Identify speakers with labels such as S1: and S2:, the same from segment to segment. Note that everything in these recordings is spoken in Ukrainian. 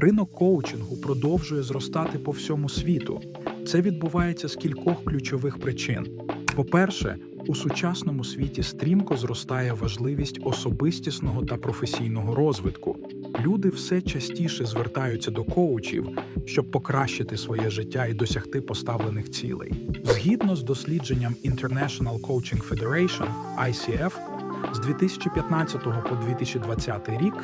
S1: Ринок коучингу продовжує зростати по всьому світу. Це відбувається з кількох ключових причин. По-перше, у сучасному світі стрімко зростає важливість особистісного та професійного розвитку. Люди все частіше звертаються до коучів, щоб покращити своє життя і досягти поставлених цілей. Згідно з дослідженням International Coaching Federation ICF, з 2015 по 2020 рік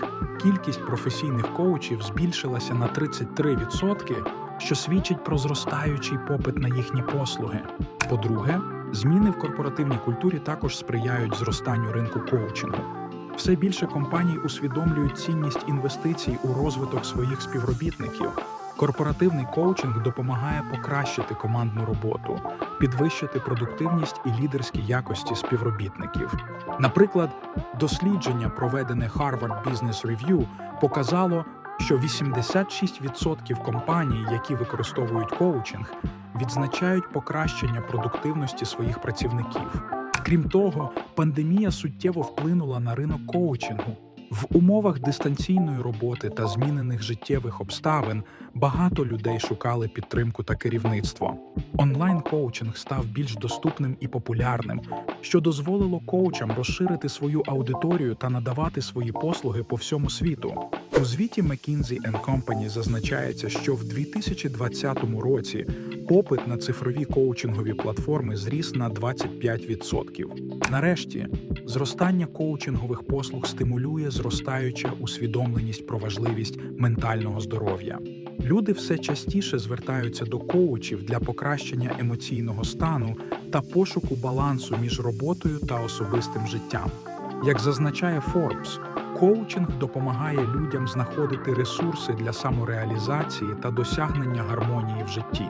S1: кількість професійних коучів збільшилася на 33%, що свідчить про зростаючий попит на їхні послуги. По-друге, зміни в корпоративній культурі також сприяють зростанню ринку коучингу. Все більше компаній усвідомлюють цінність інвестицій у розвиток своїх співробітників. Корпоративний коучинг допомагає покращити командну роботу, підвищити продуктивність і лідерські якості співробітників. Наприклад, дослідження, проведене Harvard Business Review, показало, що 86% компаній, які використовують коучинг, відзначають покращення продуктивності своїх працівників. Крім того, пандемія суттєво вплинула на ринок коучингу. В умовах дистанційної роботи та змінених життєвих обставин багато людей шукали підтримку та керівництво. Онлайн-коучинг став більш доступним і популярним, що дозволило коучам розширити свою аудиторію та надавати свої послуги по всьому світу. У звіті McKinsey Company зазначається, що в 2020 році попит на цифрові коучингові платформи зріс на 25%. Нарешті, зростання коучингових послуг стимулює зростаюча усвідомленість про важливість ментального здоров'я. Люди все частіше звертаються до коучів для покращення емоційного стану та пошуку балансу між роботою та особистим життям. Як зазначає Forbes, коучинг допомагає людям знаходити ресурси для самореалізації та досягнення гармонії в житті.